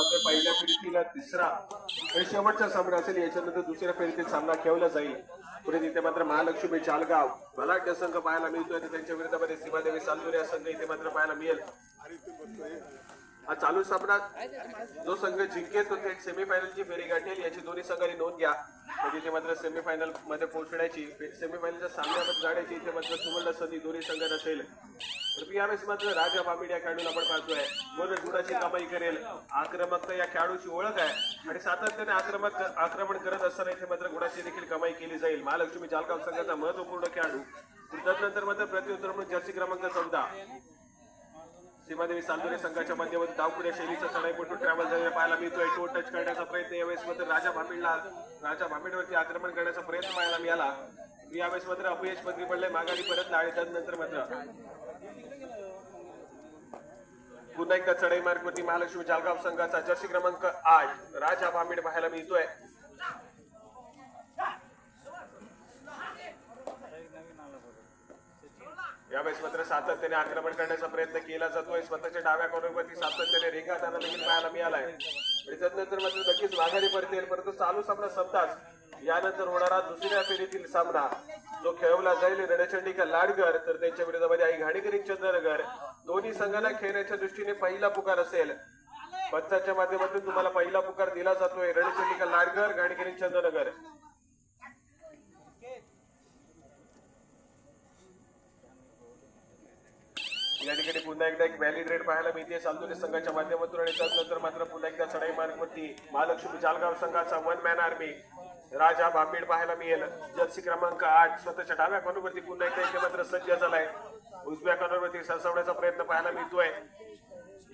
मात्र पहिल्या फिरकीला तिसरा आणि शेवटचा सामना असेल याच्यानंतर दुसऱ्या फेरीतील सामना खेळला जाईल. पुढे तिथे मात्र महालक्ष्मी चालगाव. बलाढ्य संघ पाहायला मिळतोय आणि त्यांच्या विरोधामध्ये सीमादेवी सालुरे संघ इथे मात्र पाहायला मिळेल. हा चालू सामना जो संघ जिंकेल तो थेट सेमीफायनलची फेरी गाठेल. याची दोन्ही संघांनी नोंद घ्या. म्हणजे इथे मात्र सेमीफायनलमध्ये पोहोचण्याची सेमीफायनलच्या सामन्यामध्ये जाण्याची इथे मात्र सुवर्ण संधी दोन्ही संघ असेल. तर यावेळेस मात्र राजा भामिड या खेळाडूला आपण पाहतोय. बोल गुणाची कमाई करेल. आक्रमकता या खेळाडूची ओळख आहे. आणि सातत्याने आक्रमक आक्रमण करत असताना इथे मात्र गुणाची देखील कमाई केली जाईल. महालक्ष्मी जालगाव संघाचा महत्त्वपूर्ण खेळाडू. त्यानंतर मात्र प्रत्युत्तर म्हणून जर्सी क्रमांक चौदा. सीमादेवी सांदुरे संघाच्या माध्यमातून धावपुऱ्या शैलीचा चढाईपटू ट्रॅव्हल झालेला पाहायला मिळतोय. टो टच करण्याचा प्रयत्न यावेळेस मात्र राजा भांबीडला राजा भांबीडवरती आक्रमण करण्याचा प्रयत्न पाहायला मिळाला. यावेळेस मात्र अपयश पदरी पडले माघारी परत आणि त्यानंतर मात्र पुन्हा एकदा चढाई मार्गवरती महालक्ष्मी जालगाव संघाचा जर्सी क्रमांक आठ राजा भांबीड पाहायला मिळतोय. यावेळेस मात्र सातत्याने आक्रमण करण्याचा प्रयत्न केला जातोय. स्वतःच्या डाव्या कॉर्नरवरती सातत्याने रेखाटाना देखील पाहायला मिळालाय. आणि त्यानंतर मात्र नक्कीच माघारी परतेल परंतु चालू सामना संपताच यानंतर होणारा दुसऱ्या फेरीतील सामना. जो खेळवला जाईल रणचंडीका लाडगर तर त्यांच्या विरोधामध्ये आई घाणेकरी चंद्रनगर. दोन्ही संघाला खेळण्याच्या दृष्टीने पहिला पुकार असेल. पंचाच्या माध्यमातून तुम्हाला पहिला पुकार दिला जातोय रणचंडीका लाडगर घाणेकरी चंद्रनगर. या ठिकाणी पुन्हा एकदा एक व्हॅलिड रेड पाहायला मिळते. चांदोली संघाच्या माध्यमातून आणि त्यानंतर मात्र पुन्हा एकदा चढाई मार्गवरती महालक्ष्मी जालगाव संघाचा वन मॅन आर्मी राजा भांबीड पाहायला मिळेल. जर्सी क्रमांक आठ स्वतःच्या डाव्या कॉर्नरवरती पुन्हा एकदा इथे मात्र सज्ज झालाय. उजव्या कॉर्नरवरती सरसवण्याचा प्रयत्न पाहायला मिळतोय.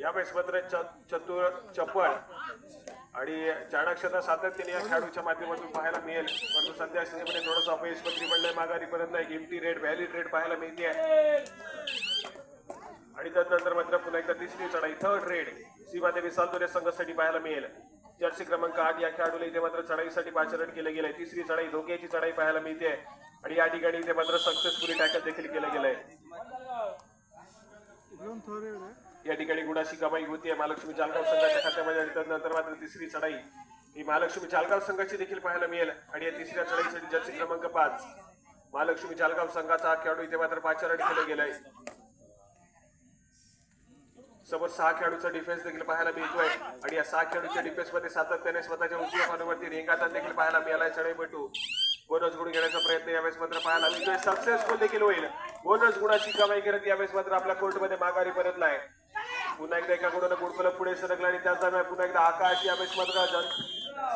यावेळेस मात्र च- चतुर चपळ आणि चाणाक्षता सातत्याने या खेळाडूच्या माध्यमातून पाहायला मिळेल. परंतु सध्या स्थितीमध्ये थोडंसं अपयश पत्री पडलंय. माघारी परत नाही रेट रेड व्हॅलिड रेट पाहायला मिळते. आणि त्यानंतर मात्र पुन्हा एकदा तिसरी चढाई थर्ड रेड सीमादेवी सालतोरे संघासाठी पाहायला मिळेल. जर्सी क्रमांक आठ या खेळाडूला इथे मात्र चढाईसाठी पाचारण केलं गेलंय. तिसरी चढाई धोक्याची चढाई पाहायला मिळते. आणि या ठिकाणी इथे मात्र सक्सेसफुली टॅकल देखील केलं गेलंय. या ठिकाणी गुणाशी कमाई होतीये महालक्ष्मी जालगाव संघाच्या खात्यामध्ये आणि त्यानंतर मात्र तिसरी चढाई. ही महालक्ष्मी जालगाव संघाची देखील पाहायला मिळेल. आणि या तिसऱ्या चढाईसाठी जर्सी क्रमांक पाच. महालक्ष्मी जालगाव संघाचा हा खेळाडू इथे मात्र पाचारण केलं गेलंय. समोर सहा खेळाडूचा डिफेन्स देखील पाहायला मिळतोय. आणि या सहा खेळाडूच्या डिफेन्समध्ये सातत्याने स्वतःच्या उजव्या कॉर्नरवरती रेंगाता देखील पाहायला मिळालाय सडे बटू. बोनस गुण घेण्याचा प्रयत्न यावेळेस मात्र पाहायला मिळतोय. सक्सेसफुल देखील होईल. बोनस गुणाची कमाई करत यावेळेस मात्र आपल्या कोर्टमध्ये माघारी परतलाय पुन्हा एकदा एका गुणानं गुणफलक पुढे सरकला आणि त्याच दरम्यान पुन्हा एकदा आकाश यावेळेस मात्र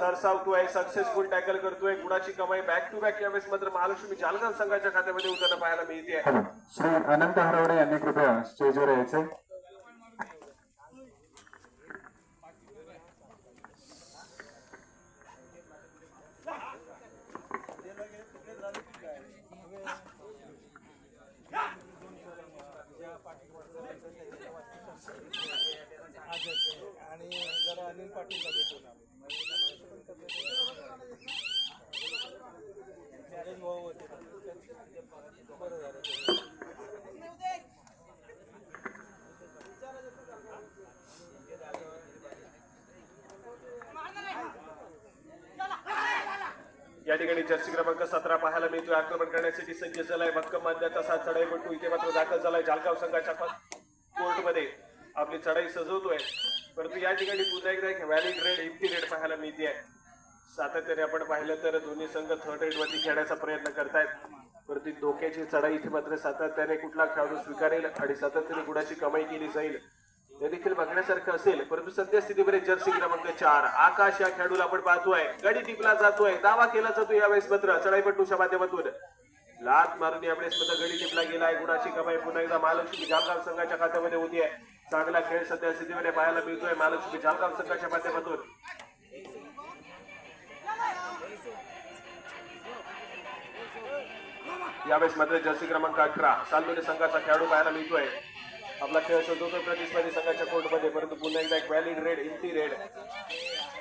सरसावतोय सक्सेसफुल टॅकल करतोय. गुणाची कमाई बॅक टू बॅक यावेळेस मात्र महालक्ष्मी जालगाव संघाच्या खात्यामध्ये उतरणं पाहायला मिळते. श्री अनंत हरवडे यांनी कृपया स्टेजवर यायचे आणि जरा अनिल पाटीलला भेटून आलो नरेश भाऊ होते बरं झालं ते. या ठिकाणी जर्सी क्रमांक सतरा पाहायला मिळतोय. आक्रमण करण्यासाठी सज्ज झालाय भक्कम मान्यता सात चढाई बटू. इथे मात्र दाखल झालाय जालगाव संघाच्या कोर्टमध्ये. आपली चढाई सजवतोय. परंतु या ठिकाणी पुन्हा एकदा एक व्हॅलिड रेड इम्पी रेड पाहायला मिळते आहे. सातत्याने आपण पाहिलं तर दोन्ही संघ थर्ड रेड वरती खेळण्याचा प्रयत्न करतायत. परंतु धोक्याची चढाई इथे मात्र सातत्याने कुठला खेळाडू स्वीकारेल आणि सातत्याने गुणाची कमाई केली जाईल हे देखील बघण्यासारखं असेल परंतु सध्या स्थितीमध्ये जर्सी क्रमांक चार आकाश या खेळाडूला आपण पाहतोय. गडी टिपला जातोय दावा केला जातो यावेळेस मात्र चढाईपट्टूच्या माध्यमातून. लात मारून यावेळेस मात्र गडी टिपला गेलाय गुणाची कमाई पुन्हा एकदा महालक्ष्मी जालगाव संघाच्या खात्यामध्ये होतीये चांगला खेळ सध्या स्थितीमध्ये पाहायला मिळतोय महालक्ष्मी जालगाव संघाच्या माध्यमातून. यावेळेस मात्र जर्सी क्रमांक अठरा सालमोरे संघाचा खेळाडू पाहायला मिळतोय. आपला खेळ सजवतोय प्रतिस्पर्धी संघाच्या कोर्टमध्ये परंतु पुन्हा एकदा एक व्हॅलिड रेड इम्टी रेड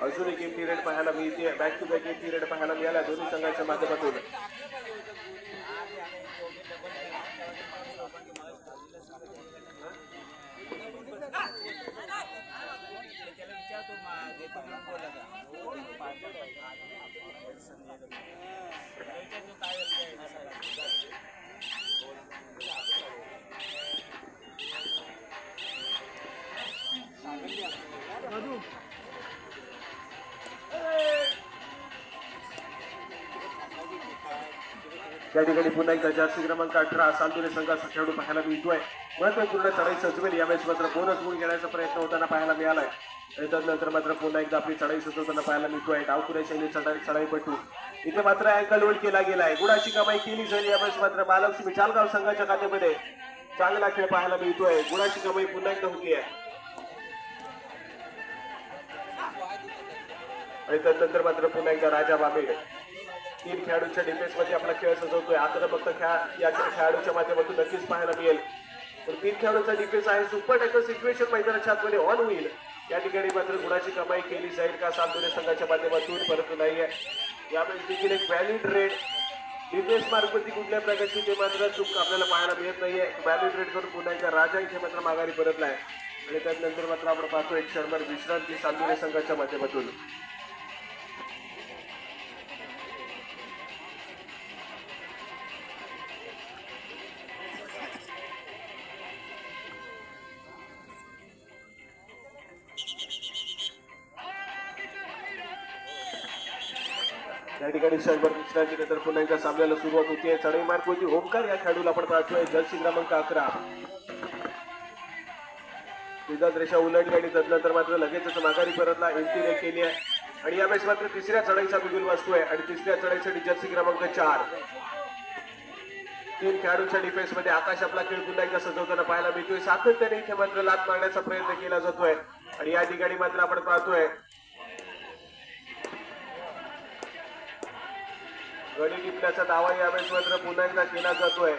अजून एक इम्टी रेड पाहायला मिळते back to back empty raid पाहायला मिळाला दोन्ही संघाच्या माध्यमातून या ठिकाणी पुन्हा एकदा जास्ती क्रमांक अठरा सांतुरे संघाचा खेळाडू पाहायला मिळतोय. महत्त्वपूर्ण चढाई सजवेल. यावेळेस मात्र बोनस गुण घेण्याचा प्रयत्न होताना पाहायला मिळालाय. नंतर त्यानंतर मात्र पुन्हा एकदा आपली चढाई सजवताना पाहायला मिळतोय. डावपुऱ्या शैली चढाई चढाईपटू. इथे मात्र अँकल होल्ड केला गेलाय. गुणाची कमाई केली जाईल. यावेळेस मात्र महालक्ष्मी चालगाव संघाच्या खात्यामध्ये चांगला खेळ पाहायला मिळतोय. गुणाची कमाई पुन्हा एकदा होतीये आणि त्यानंतर मात्र पुन्हा एकदा राजा बाबे तीन खेळाडूंच्या डिफेन्समध्ये आपला खेळ सजवतोय. आता फक्त खेळ या खेळाडूच्या माध्यमातून नक्कीच पाहायला मिळेल. तर तीन खेळाडूंचा डिफेन्स आहे. सुपर टॅकल सिच्युएशन मैदानाच्या आतमध्ये ऑन होईल. या ठिकाणी मात्र गुणाची कमाई केली जाईल का सातोरे संघाच्या माध्यमातून? परंतु आहे यावेळेस देखील एक व्हॅलिड रेट डिफेन्स मार्फत कुठल्या प्रकारची ते मात्र चूक आपल्याला पाहायला मिळत नाहीये. व्हॅलिड रेट करून पुन्हा एकदा राजा इथे मात्र माघारी परतलाय. आणि त्यानंतर मात्र आपण पाहतो एक शर्मर विश्रांती सातोरे संघाच्या माध्यमातून. या ठिकाणी शंभर विश्रांती नंतर पुन्हा एकदा सामन्याला सुरुवात होतीये चढाई मार्क होती. ओमकार या खेळाडूला आपण पाहतोय. जर्सी क्रमांक अकरा. तिचा रेषा उलटली आणि त्यानंतर मात्र लगेचच माघारी परतला. एंट्री केली आहे. आणि यावेळेस मात्र तिसऱ्या चढाईचा बिगुल वाचतोय. आणि तिसऱ्या चढाईसाठी जर्सी क्रमांक चार. तीन खेळाडूंच्या डिफेन्समध्ये आकाश आपला खेळ पुन्हा एकदा सजवताना पाहायला मिळतोय. सातत्याने इथे मात्र लात मारण्याचा प्रयत्न केला जातोय. आणि या ठिकाणी मात्र आपण पाहतोय गडी टिपल्याचा दावा यावेळेस मात्र पुन्हा एकदा केला जातोय.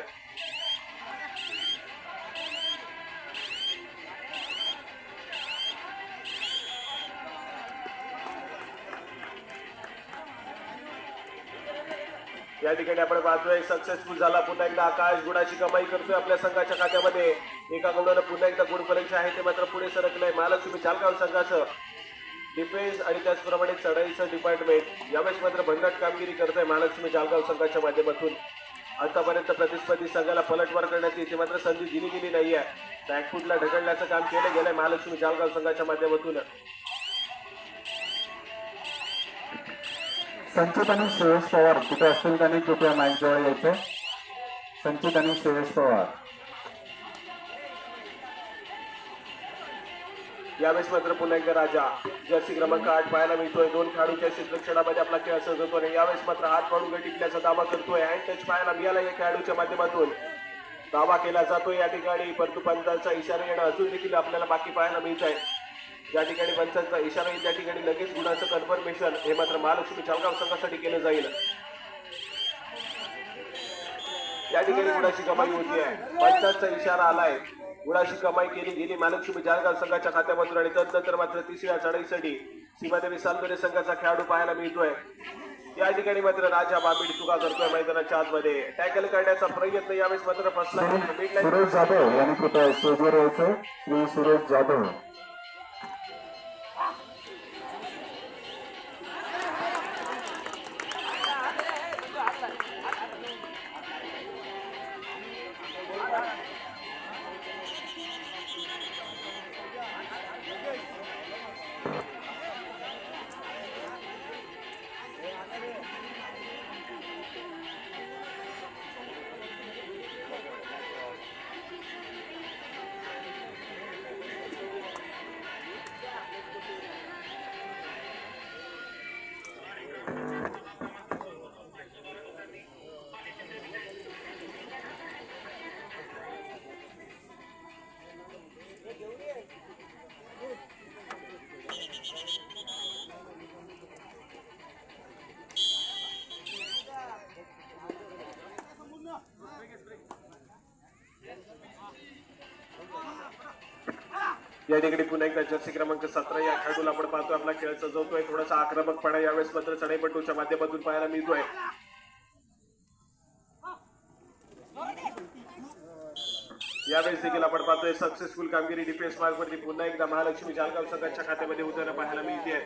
या ठिकाणी आपण पाहतोय सक्सेसफुल झाला पुन्हा एकदा आकाश. गुणाची कमाई करतोय आपल्या संघाच्या खात्यामध्ये. एका गुणानं पुन्हा एकदा गुण परीक्षा आहे ते मात्र पुढे सरकलंय. महालक्ष्मी चालगाव संघाचं डिफेन्स आणि त्याचप्रमाणे चढाईचं डिपार्टमेंट यावेळेस मात्र भन्नाट कामगिरी करत आहे महालक्ष्मी जालगाव संघाच्या माध्यमातून. आतापर्यंत प्रतिस्पर्धी संघाला पलटवार करण्याची इथे मात्र संधी दिली गेली नाही आहे बॅकफूटला ढकलण्याचं काम केलं गेलंय महालक्ष्मी जालगाव संघाच्या माध्यमातून. संचित आणि श्रेयस पवार कुठे असतील त्यांनी कृपया माईक जवळ यायचं संचित आणि श्रेयस पवार. यावेळेस मात्र पुन्हा एकदा राजा जर्सी क्रमांक आठ पाहायला मिळतोय. दोन खेळाडूच्या शिक्षणामध्ये आपला खेळ सजवतो आणि यावेळेस मात्र हात पाडून टिकल्याचा दावा करतोय. हँड टच पाहायला मिळाला या खेळाडूच्या माध्यमातून. दावा केला जातोय या ठिकाणी. परंतु पंचांचा इशारा येणं अजून देखील आपल्याला बाकी पाहायला मिळत आहे ज्या ठिकाणी पंचांचा इशारा येईल त्या ठिकाणी लगेच गुणाचं कन्फर्मेशन हे मात्र महालक्ष्मी चालगाव संघासाठी केलं जाईल. या ठिकाणी गुणाची कमाई होती आहे पंचांचा इशारा आलाय. गुणाशी कमाई केली गेली. महालक्ष्मी जालगाव संघाच्या खात्यामधून आणि तदनंतर मात्र तिसऱ्या चढाईसाठी सीमादेवी सालदरे संघाचा खेळाडू पाहायला मिळतोय. या ठिकाणी मात्र राजा बाबीड चुका करतोय मैदानाच्या आतमध्ये. टॅकल करण्याचा प्रयत्न यावेळेस मात्र फसला. सुरेश जाधव यांनी कृपया स्टेजवर सुरेश जाधव. या ठिकाणी पुन्हा एकदा जर्सी क्रमांक सतरा या खेळाडूला आपण पाहतो आपला खेळ सजवतोय थोडासा आक्रमकपणा यावेळेस मात्र चढाईपटूच्या माध्यमातून पाहायला मिळतोय. यावेळेस देखील आपण पाहतोय सक्सेसफुल कामगिरी डिफेन्स मार्गवरती पुन्हा एकदा महालक्ष्मी जालगाव संघाच्या खात्यामध्ये उतरणं पाहायला मिळते.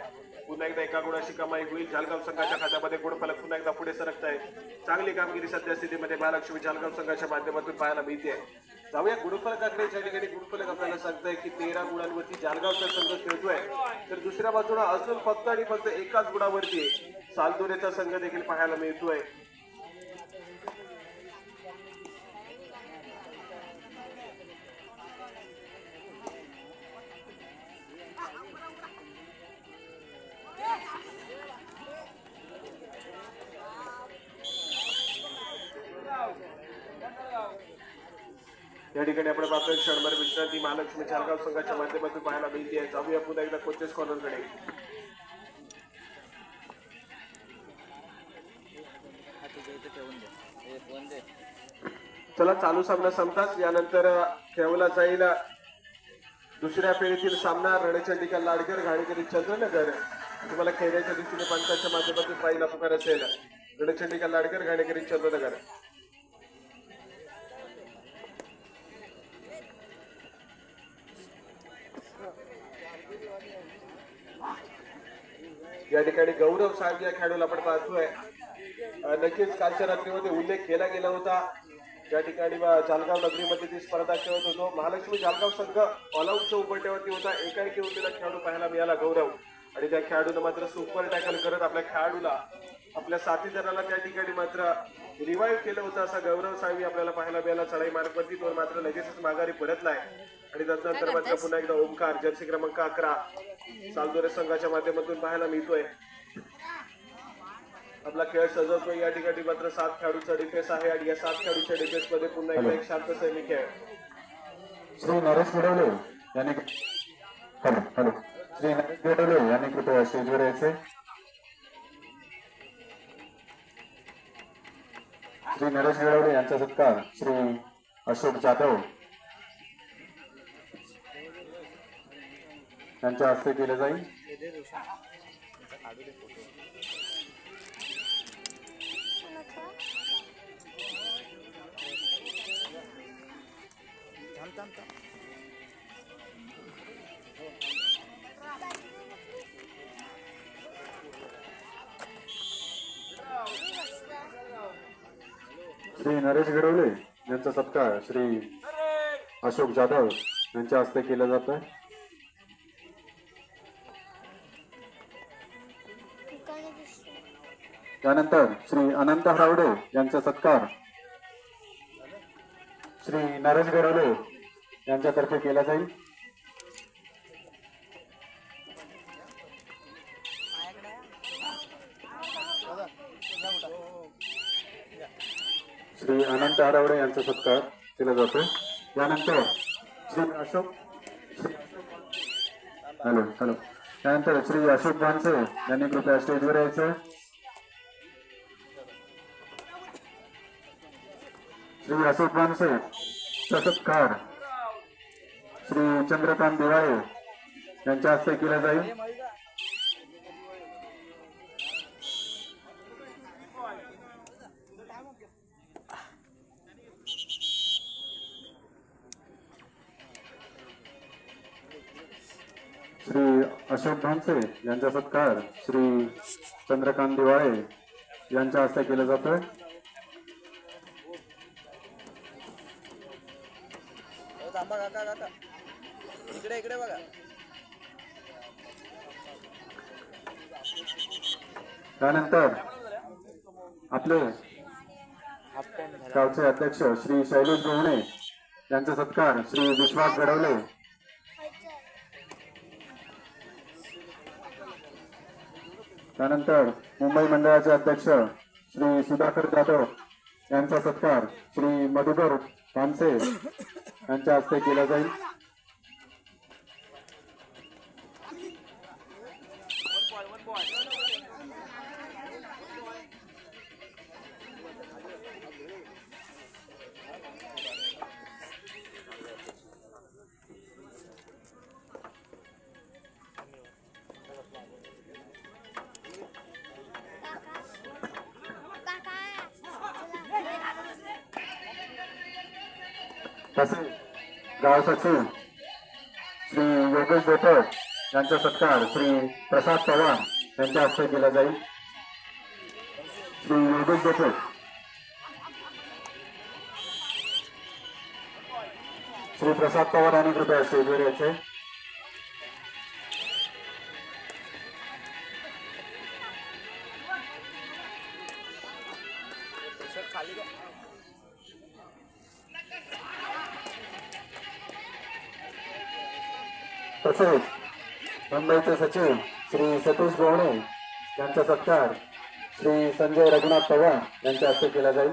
पुन्हा एकदा एका गुणाची कमाई होईल. जालगाव संघाच्या खात्यामध्ये गुणफलक पुन्हा एकदा पुढे सरकत आहे चांगली कामगिरी सध्या स्थितीमध्ये महालक्ष्मी जालगाव संघाच्या माध्यमातून पाहायला मिळते. जाऊया. गुणफलकाकडे ज्या ठिकाणी गुणफलक आपल्याला सांगताय की तेरा गुणांवरती जालगावचा संघ खेळतोय. तर दुसऱ्या बाजूला अजून फक्त आणि फक्त एकाच गुणावरती सालदोरेचा संघ देखील पाहायला मिळतोय. या ठिकाणी आपण पाहतोय क्षणभर विश्रांती महालक्ष्मी चारगाव संघाच्या माध्यमातून पाहायला मिळते. आहे जाऊया पुन्हा एकदा कोचेस कॉर्नरकडे. चला चालू सामना संपताच यानंतर खेळवला जाईल दुसऱ्या फेरीतील सामना रणचंडिका लाडकर घाणेकरी चंद्रनगर. तुम्हाला खेळण्याच्या दृष्टीने पंचांच्या माध्यमातून पाहिला पुकार असेल. रणचंडिका लाडकर घाणेकरी चंद्रनगर. या ठिकाणी गौरव साहेब या खेळाडूला आपण पाहतोय. नक्कीच कालच्या रात्रीमध्ये उल्लेख केला गेला होता. ज्या ठिकाणी जालगाव नगरीमध्ये ती स्पर्धा खेळत होतो. महालक्ष्मी जालगाव संघ ऑलआउटच्या उपट्यावरती होता. एकाएकी उरलेला खेळाडू पाहायला मिळाला गौरव. आणि त्या खेळाडूनं मात्र सुपर टॅकल करत आपल्या खेळाडूला आपल्या साथीदाराला त्या ठिकाणी मात्र रिवाईव्ह केलं होतं असा गौरव साहेब आपल्याला पाहायला मिळाला. चढाई मार्गवरती तो मात्र लगेचच माघारी परतलाय आणि त्यानंतर मात्र पुन्हा एकदा ओमकार जर्सी क्रमांक अकरा सालदोरे संघाच्या माध्यमातून पाहायला मिळतोय. आपला खेळ सजवतोय. या ठिकाणी मात्र सात खेळाडूचा डिफेन्स आहे आणि या सात खेळाडूच्या डिफेन्समध्ये पुन्हा एकदा एक शांत सैनिक आहे. श्री नरेश गोडवले यांनी हॅलो हॅलो. श्री नरेश गोडवले यांनी कृपया स्टेजवर यायचे श्री नरेश गडवडे यांचा सत्कार श्री अशोक जाधव यांच्या हस्ते केलं जाईल. श्री नरेश घडवले यांचा सत्कार श्री अशोक जाधव यांच्या हस्ते केला जातोय. त्यानंतर श्री अनंत हरावडे यांचा सत्कार श्री नरेश घडवले यांच्यातर्फे केला जाईल. श्री अनंत आरावडे यांचा सत्कार केला जातोय. त्यानंतर श्री अशोक हॅलो हॅलो. त्यानंतर श्री अशोक भानसे यांनी कृपया स्टेजवर यायचं श्री अशोक भानसे सत्कार श्री चंद्रकांत दिवाळे यांच्या हस्ते केला जाईल. अशोक भानसे यांचा सत्कार श्री चंद्रकांत दिवाळे यांच्या हस्ते केला जातोय. हो, इकडे इकडे बघा. त्यानंतर आपले गावचे अध्यक्ष श्री शैलेश गवणे यांचा सत्कार श्री विश्वास घडवले त्यानंतर मुंबई मंडळाचे अध्यक्ष श्री सुधाकर जाधव यांचा सत्कार श्री मधुकर पानसे यांच्या हस्ते केला जाईल. शासन गाव श्री योगेश देतो यांचा सत्कार श्री प्रसाद पवार यांच्या हस्ते केला जाईल. श्री योगेश देतो श्री प्रसाद पवार यांनी कृपया स्टेजवर यायचे. तसेच मुंबईचे सचिव श्री सतीश गोवणे यांचा सत्कार श्री संजय रघुनाथ पवार यांच्या हस्ते केला जाईल.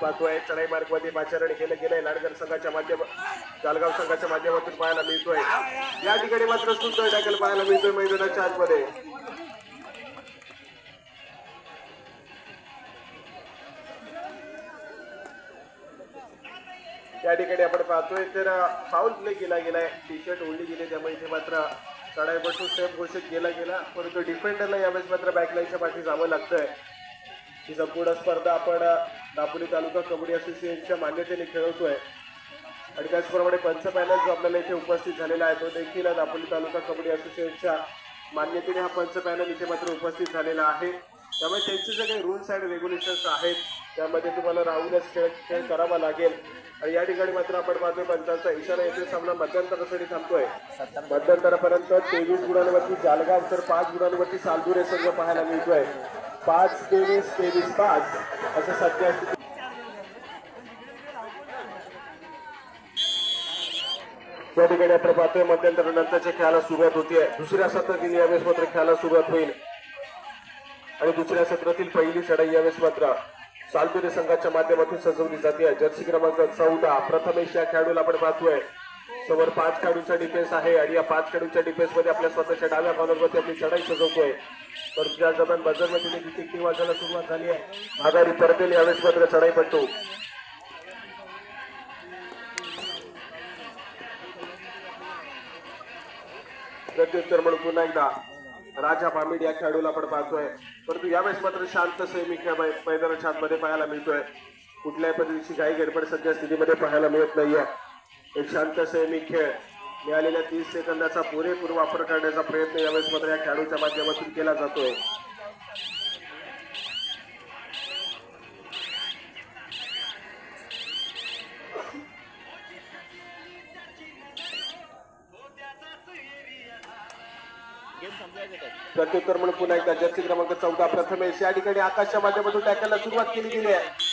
पाहतो आहे चढाई मार्गमध्ये पाचारण केलं गेलंय लाडकर संघाच्या माध्यम जालगाव संघाच्या माध्यमातून पाहायला मिळतोय. या ठिकाणी मात्र सुंदर टॅकल पाहायला मिळतोय मैदानाच्या आतमध्ये. त्या ठिकाणी आपण पाहतोय तर फाऊल प्ले केला गेलाय. टी शर्ट ओढली गेली त्यामुळे इथे मात्र चढाई बसून सेफ घोषित केला गेला. परंतु डिफेंडरला यावेळेस मात्र बॅकलाईनच्या पाठी जावं लागतंय. ही संपूर्ण स्पर्धा आपण दापोली तालुका कबड्डी असोसिएशनच्या मान्यतेने खेळवतोय. आणि त्याचप्रमाणे पंच पॅनल जो आपल्याला इथे उपस्थित झालेला आहे तो देखील दापोली तालुका कबड्डी असोसिएशनच्या मान्यतेने हा पंच पॅनल इथे मात्र उपस्थित झालेला आहे. त्यामुळे त्यांचे जे काही रूल्स अँड रेग्युलेशन्स आहेत त्यामध्ये तुम्हाला राहूनच खेळ खेळ करावा लागेल. आणि या ठिकाणी मात्र आपण पाहतोय पंचांचा इशारा येथे सामना मध्यंतरासाठी थांबतोय. मध्यंतरापर्यंत तेवीस गुणांवरती जालगाव तर पाच गुणांवरती सालदूर हे सगळं पाहायला मिळतोय. पाच तेवीस तेवीस पाच असं सध्या या ठिकाणी आपण पाहतोय मध्यंतरानंतरच्या खेळाला सुरुवात होतीये दुसऱ्या सत्रातील यावेळेस मात्र खेळाला सुरुवात होईल. आणि दुसऱ्या सत्रातील पहिली चढाई यावेळेस मात्र सालतुरे संघाच्या माध्यमातून सजवली जाते. जर्सी क्रमांक चौदा प्रथमेश या खेळाडूला आपण पाहतोय. समोर पाच खेळाडूंचा डिफेन्स आहे आणि या पाच खेळाडूंच्या डिफेन्समध्ये आपल्या स्वतःच्या डाव्या कॉर्नरवरती आपली चढाई सजवतोय. तर त्या दरम्यान बजरमध्ये किती वाजायला सुरुवात झाली आहे. आघाडी परतेल यावेळेस मात्र चढाई पडतो प्रत्युत्तर म्हणून पुन्हा एकदा राजा भामिड या खेळाडूला आपण पाहतोय. परंतु यावेळेस मात्र शांत सेमी खेळ मै- मैदानाच्या आतमध्ये पाहायला मिळतोय. कुठल्याही पद्धतीची काही गडबड सध्या स्थितीमध्ये पाहायला मिळत नाहीये. एक शांत सैनिक खेळ. मिळालेल्या तीस सेकंदाचा पुरेपूर वापर करण्याचा प्रयत्न यावेळेस मात्र या खेळाडूच्या माध्यमातून केला जातोय. प्रत्युत्तर म्हणून पुन्हा एकदा जर्सी क्रमांक चौदा प्रथमेश या ठिकाणी आकाशच्या माध्यमातून टॅकलला सुरुवात केली गेली आहे.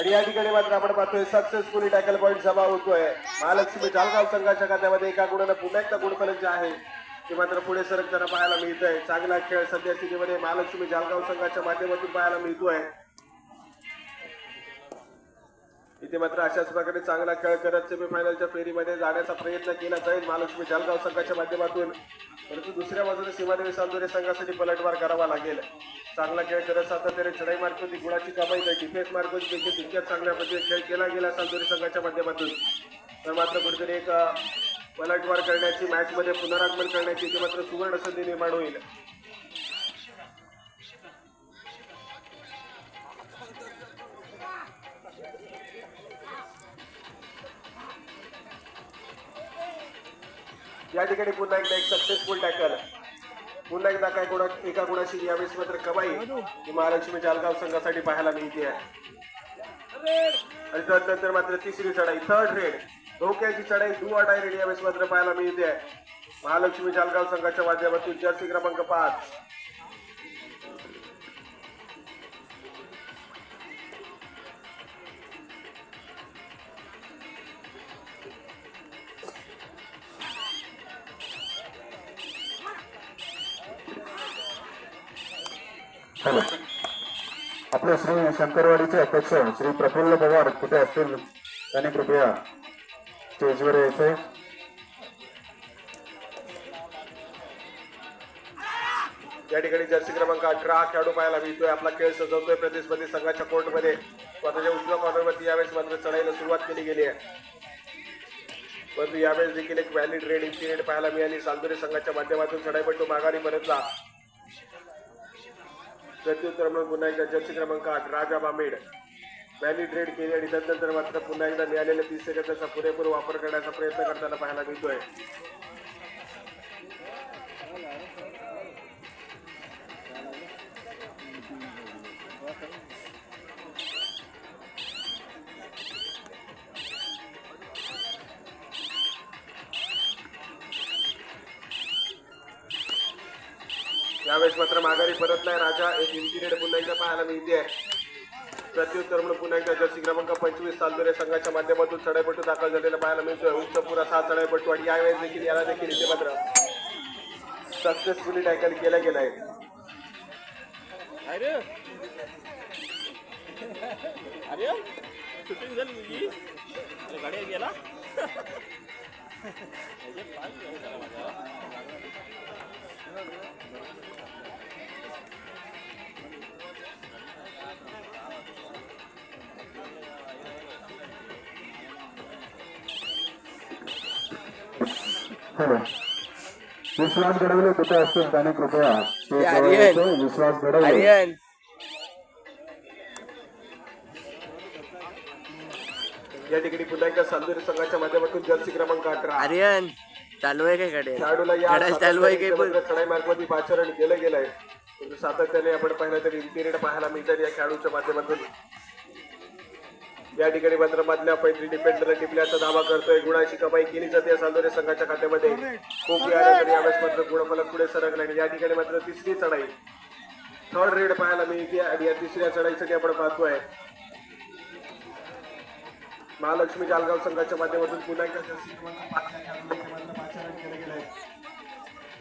आणि या ठिकाणी मात्र आपण पाहतोय सक्सेसफुली टॅकल पॉईंट जमा होतोय. महालक्ष्मी जालगाव संघाच्या खात्यामध्ये एका गुणानं पुन्हा एकदा गुणफलक जे आहे ते मात्र पुढे सरकताना पाहायला मिळतंय. चांगला खेळ सध्या स्थितीमध्ये महालक्ष्मी जालगाव संघाच्या माध्यमातून पाहायला मिळतोय. इथे मात्र अशाच प्रकारे चांगला खेळ करत सेमीफायनलच्या फेरीमध्ये जाण्याचा प्रयत्न केला जाईल. महालक्ष्मी जालगाव संघाच्या माध्यमातून. परंतु दुसऱ्या बाजूने सीमादेवी सालदुरे संघासाठी पलटवार करावा लागेल. चांगला खेळ करत सातत्याने चढाई मार्ग होती. गुणाची कमाई नाही. डिफेन्स मार्ग होती देखील तितक्याच चांगल्या पद्धतीने खेळ केला गेला सालदुरे संघाच्या माध्यमातून. तर मात्र कुठेतरी एक पलटवार करण्याची मॅचमध्ये पुनरागमन करण्याची इथे मात्र सुवर्ण संधी निर्माण होईल. या ठिकाणी पुन्हा एकदा एक सक्सेसफुल टॅकल पुन्हा एकदा काय गुणा एका गुणाशी यावेळेस मात्र कमाई ही महालक्ष्मी जालगाव संघासाठी पाहायला मिळते. आहे आणि त्यानंतर मात्र तिसरी चढाई थर्ड रेड धोक्याची चढाई डू अडाय रेड यावेळेस मात्र पाहायला मिळते. आहे महालक्ष्मी जालगाव संघाच्या माध्यमातून जर्सी क्रमांक पाच. शंकरवाडीचे अध्यक्ष श्री प्रफुल्ल पवार कुठे असतील? त्यांनी कृपया स्टेजवर यायचे. या ठिकाणी जर्सी क्रमांक अठरा खेळाडू पाहायला मिळतोय. आपला खेळ सजवतोय प्रतिस्पर्धी संघाच्या कोर्टमध्ये. स्वतःच्या उजव्या कॉर्नरवरती यावेळेस मात्र चढायला सुरुवात केली गेली आहे. परंतु यावेळेस देखील एक व्हॅलिड रेड इन्सिडेंट पाहायला मिळाली. सालदुरे संघाच्या माध्यमातून चढाईपटू माघारी परतला. प्रत्युत्तर पुन्हा एकदा जर्सी क्रमांक आठ राजा बामेड. व्हॅलिड रेड केली आणि त्यानंतर मात्र पुन्हा एकदा मिळालेल्या तीस सेकंदाचा पुरेपूर वापर करण्याचा प्रयत्न करताना पाहायला मिळतोय. एकदा आहे प्रत्युत्तर म्हणून पुन्हा एकदा जर्सी क्रमांक पंचवीस सालदुरे संघाच्या माध्यमातून चढाईपटू दाखल झालेला पाहायला मिळतोय. उच्चपुरा सहा चढाईपटू आणि यावेळेस देखील याला देखील इथे मात्र सक्सेसफुली टॅकल केला गेलाय गाडी गेला. गेला विश्वास घडवले कुठे असतील त्याने कृपया विश्वास घडवले. या ठिकाणी पुन्हा एकदा सालदुरे संघाच्या माध्यमातून जर्सी क्रमांक अठरा आर्यन चालू आहे काय कडे खेळाडूला या गाड्या चालू आहे काय पण? चढाई मार्गमध्ये पाचारण केलं गेलंय. परंतु सातत्याने आपण पाहिलं तर इन्सिडेंट पाहायला मिळतात या खेळाडूच्या माध्यमातून. या ठिकाणी मात्र मधल्या पैत्री डिफेंडर टिपल्याचा दावा करतोय. गुणाची कमाई केली जाते या संघाच्या खात्यामध्ये. खूप यावेळेस मात्र गुणफलक पुढे सरकला आणि या ठिकाणी मात्र तिसरी चढाई. थर्ड रेड पाहायला मिळते आणि या तिसऱ्या चढाईसाठी आपण पाहतोय. महालक्ष्मी जालगाव संघाच्या माध्यमातून पुन्हा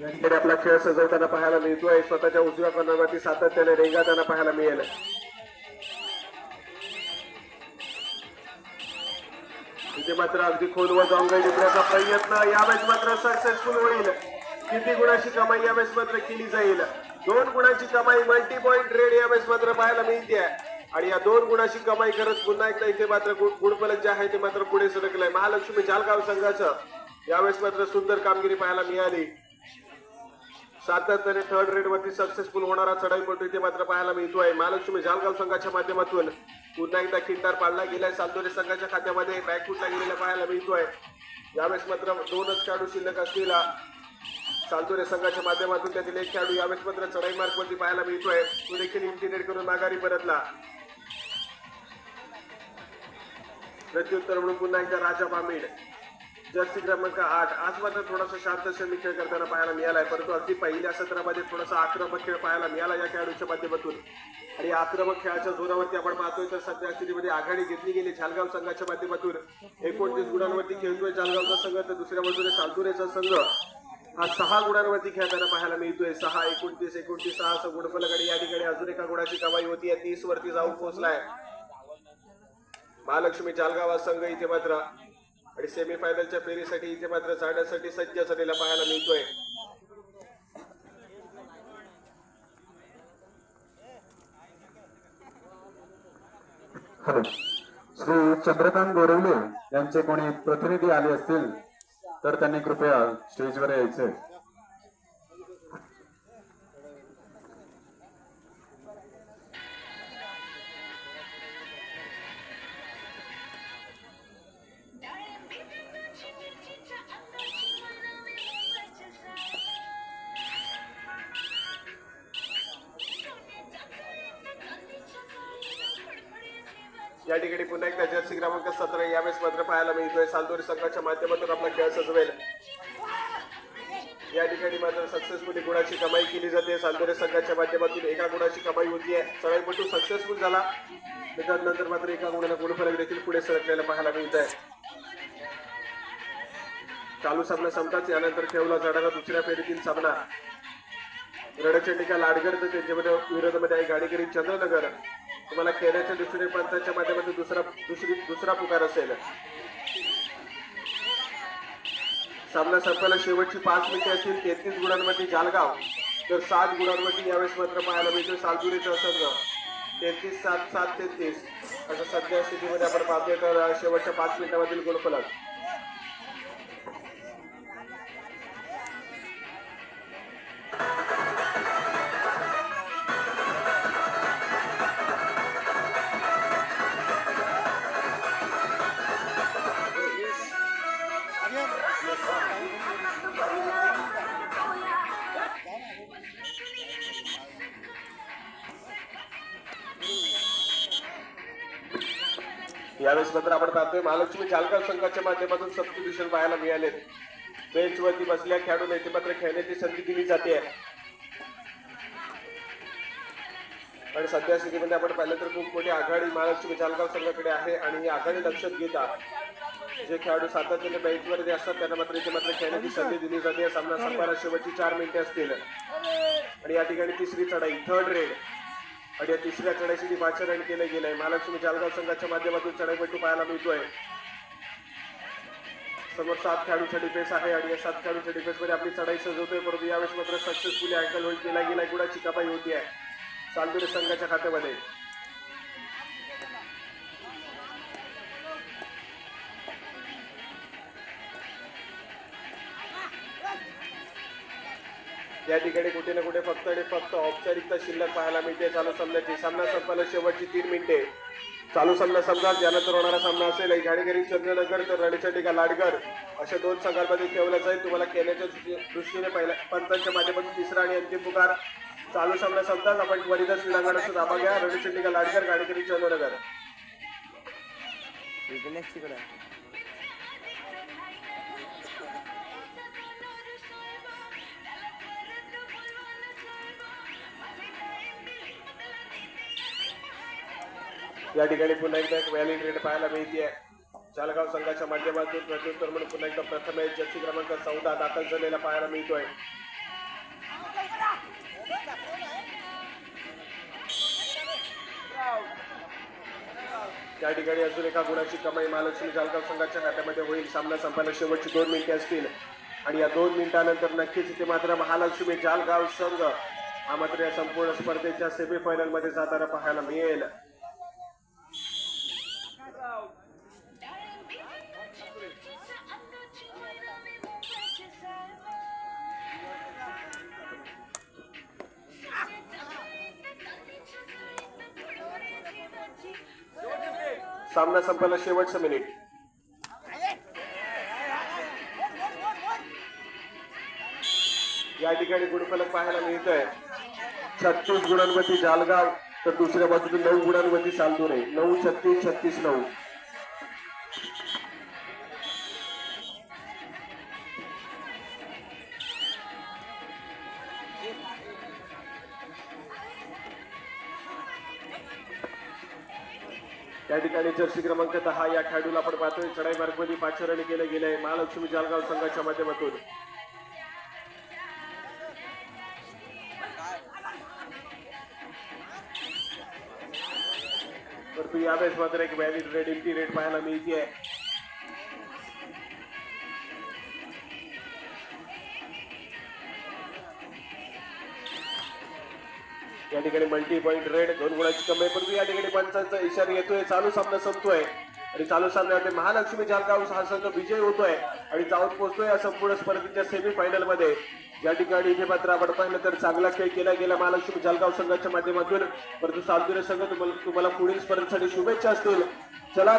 या ठिकाणी आपला खेळ सजवताना पाहायला मिळतोय. स्वतःच्या उजव्या कॉर्नरवरती सातत्याने रेंगाताना पाहायला मिळेल. ते मात्र अगदी खोलवर जाऊन जिंकण्याचा प्रयत्न. यावेळेस मात्र सक्सेसफुल होईल. किती गुणाची कमाई यावेळेस मात्र केली जाईल. दोन गुणाची कमाई मल्टी पॉईंट रेड यावेळेस मात्र पाहायला मिळते. आणि या दोन गुणाची कमाई करत पुन्हा एकदा इथे मात्र गुण- गुणफलक जे आहे ते मात्र पुढे सरकलंय. महालक्ष्मी जालगाव संघाचं यावेळेस मात्र सुंदर कामगिरी पाहायला मिळाली. सातत्याने थर्ड रेड वरती सक्सेसफुल होणारा चढाईपटू इथे मात्र पाहायला मिळतोय. महालक्ष्मी जालगाव संघाच्या माध्यमातून पुन्हा एकदा खिंडार पाडला गेलाय. सालदोरे संघाच्या खात्यामध्ये बॅकफुटला गेलेला पाहायला मिळतोय. यावेळेस मात्र दोनच खेळाडू शिल्लक असलेला सालदोरे संघाच्या माध्यमातून त्यातील एक खेळाडू यावेळेस मात्र चढाई मार्ग वरती पाहायला मिळतोय. तो देखील इंटिनेट करून माघारी परतला. प्रत्युत्तर म्हणून पुन्हा एकदा राजा बामीड. जर्सी क्रमांक आठ. आज मात्र थोडासा शांत शैली खेळ करताना पाहायला मिळालाय परंतु अगदी पहिल्या सत्रामध्ये थोडासा आक्रमक खेळ पाहायला मिळाला या खेळाडूच्या माध्यमातून. आणि आक्रमक खेळाच्या जोरावरती आपण पाहतोय तर सध्या स्थितीमध्ये आघाडी घेतली गेली झालगाव संघाच्या माध्यमातून. एकोणतीस गुणांवरती खेळतोय झालगावचा संघ तर दुसऱ्या बाजूने सांतुरेचा संघ. हा सहा गुणांवरती खेळताना पाहायला मिळतोय. सहा एकोणतीस एकोणतीस सहा असं गुणफलक आणि या ठिकाणी अजून एका गुणाची कमाई होती. तीस वरती जाऊन पोहोचलाय. महालक्ष्मी जालगाव संघ इथे मात्र आणि सेमीफायनलच्या फेरीसाठी इथे मात्र जाण्यासाठी सज्ज झालेला पाहायला मिळतोय. हॅलो श्री चंद्रकांत गोरवले यांचे कोणी प्रतिनिधी आले असतील तर त्यांनी कृपया स्टेजवर यायचे मिळतोय संघाच्या माध्यमातून आपला खेळ सजवेल. या ठिकाणी मात्र सक्सेसफुली गुणाची कमाई केली जाते. सांदोरे संघाच्या माध्यमातून एका गुणाची कमाई होतीये चढाईपटू सक्सेसफुल झाला. त्याच्यानंतर मात्र एका गुणाला गुणफलक देखील पुढे सरकलेला पाहायला मिळत आहे. चालू सामना संपताच यानंतर खेळला जाणारा दुसऱ्या फेरीतील सामना. रडचंडिका लाडगर तर त्यांच्यामध्ये विरोधामध्ये आहे. गाडीगिरी चंद्रनगर. तुम्हाला खेळण्याच्या दृष्टीने पंचांच्या माध्यमातून दुसरा दुसरी दुसरा पुकार असेल. सामना संपायला शेवटची पाच मिनिटे असतील तेहतीस गुणांमध्ये जालगाव. तर सात गुणांवरती यावेळेस मात्र पाहायला मिळतो सालजुरीचा संघ तेहतीस सात सात तेहतीस. असं सध्या स्थितीमध्ये आपण पाहतोय तर शेवटच्या पाच मिनिटामधील गुणफलक. यावेळेस मात्र आपण पाहतोय महालक्ष्मी जालगाव संघाच्या माध्यमातून सबस्टिट्यूशन पाहायला मिळाले बेंच वरती बसल्या खेळाडूंना येथे मात्र खेळण्याची संधी दिली जाते. आणि सध्या स्थितीमध्ये आपण पाहिलं तर खूप मोठी आघाडी महालक्ष्मी जालगाव संघाकडे आहे आणि ही आघाडी लक्षात घेता जे खेळाडू सातत्याने बेंचवरती असतात त्यांना मात्र इथे मात्र खेळण्याची संधी दिली जाते. सामना संपायला शेवटची चार मिनिटे असतील. आणि या ठिकाणी तिसरी चढाई थर्ड रेड आणि या तिसऱ्या चढाईसाठी पाचारण केलं गेलं आहे महालक्ष्मी जालगाव संघाच्या माध्यमातून चढाईपट्टू पाहायला मिळतोय. समोर सात खेळाडूचा डिफेन्स आहे आणि या सात खेळाडूच्या डिफेन्समध्ये आपली चढाई सजवतोय. परंतु यावेळेस मात्र सक्सेसफुली अँकल होल्ड केला गेला गुडाची कपाई होती आहे. चांदुरे संघाच्या खात्यामध्ये. या ठिकाणी कुठे ना कुठे फक्त आणि फक्त औपचारिकता शिल्लक पाहायला मिळते. चालू सामन्याची सामना संपायला शेवटची तीन मिनिटे. चालू सामना समजा ज्यानंतर होणारा सामना असेल एक चंद्रनगर तर रणचंडिका लाडगर अशा दोन संघांमध्ये खेळवला जाईल. तुम्हाला खेळण्याच्या दृष्टी- दृष्टीने पहिल्या पंतांच्या माध्यमातून तिसरा आणि अंतिम पुकार. चालू सामना समजाच आपण वरिदा क्रीडांगणाचा ताबा घ्या. रणचंडिका लाडगर गाडीगिरी चंद्रनगर. या ठिकाणी पुन्हा एकदा एक व्हॅलिड रेड पाहायला मिळते जालगाव संघाच्या माध्यमातून प्रत्युत्तर म्हणून पुन्हा एकदा प्रथम जर्सी क्रमांक चौदा दाखल झालेला पाहायला मिळतोय. त्या ठिकाणी अजून एका गुणाची कमाई महालक्ष्मी जालगाव संघाच्या खात्यामध्ये होईल. सामना संपायला शेवटची दोन मिनिटे असतील. आणि या दोन मिनिटानंतर नक्कीच इथे मात्र महालक्ष्मी जालगाव संघ हा मात्र या संपूर्ण स्पर्धेच्या सेमीफायनलमध्ये जाताना पाहायला मिळेल. सामना संपायला शेवटचं मिनिट या ठिकाणी गुणफलक पाहायला मिळतोय. छत्तीस गुणांवरती जालगाव तर दुसऱ्या बाजूला नऊ गुणांवरती चालतो रे नऊ छत्तीस छत्तीस नऊ. त्या ठिकाणी जर्सी क्रमांक दहा या खेळाडूला आपण पाहतोय. चढाई मार्गमध्ये पाचारण केलं गेलंय महालक्ष्मी जालगाव संघाच्या माध्यमातून. परंतु यावेळेस मात्र एक व्हॅलिड रेड एमटी रेट पाहायला मिळते या ठिकाणी मल्टी पॉईंट रेड दोन गुणाची कमी आहे. परंतु या ठिकाणी पंचांचा इशारा येतोय चालू सामना संपतोय. आणि चालू सामन्यामध्ये महालक्ष्मी जालगाव हा संघ विजय होतोय आणि जाऊन पोहोचतोय या संपूर्ण स्पर्धेच्या सेमीफायनलमध्ये. या ठिकाणी इथे मात्र आपण पाहिलं तर चांगला खेळ केला गेला महालक्ष्मी जालगाव संघाच्या माध्यमातून. परंतु सालदुरे संघ तुम्हाला तुम्हाला पुढील स्पर्धेसाठी शुभेच्छा असतील. चला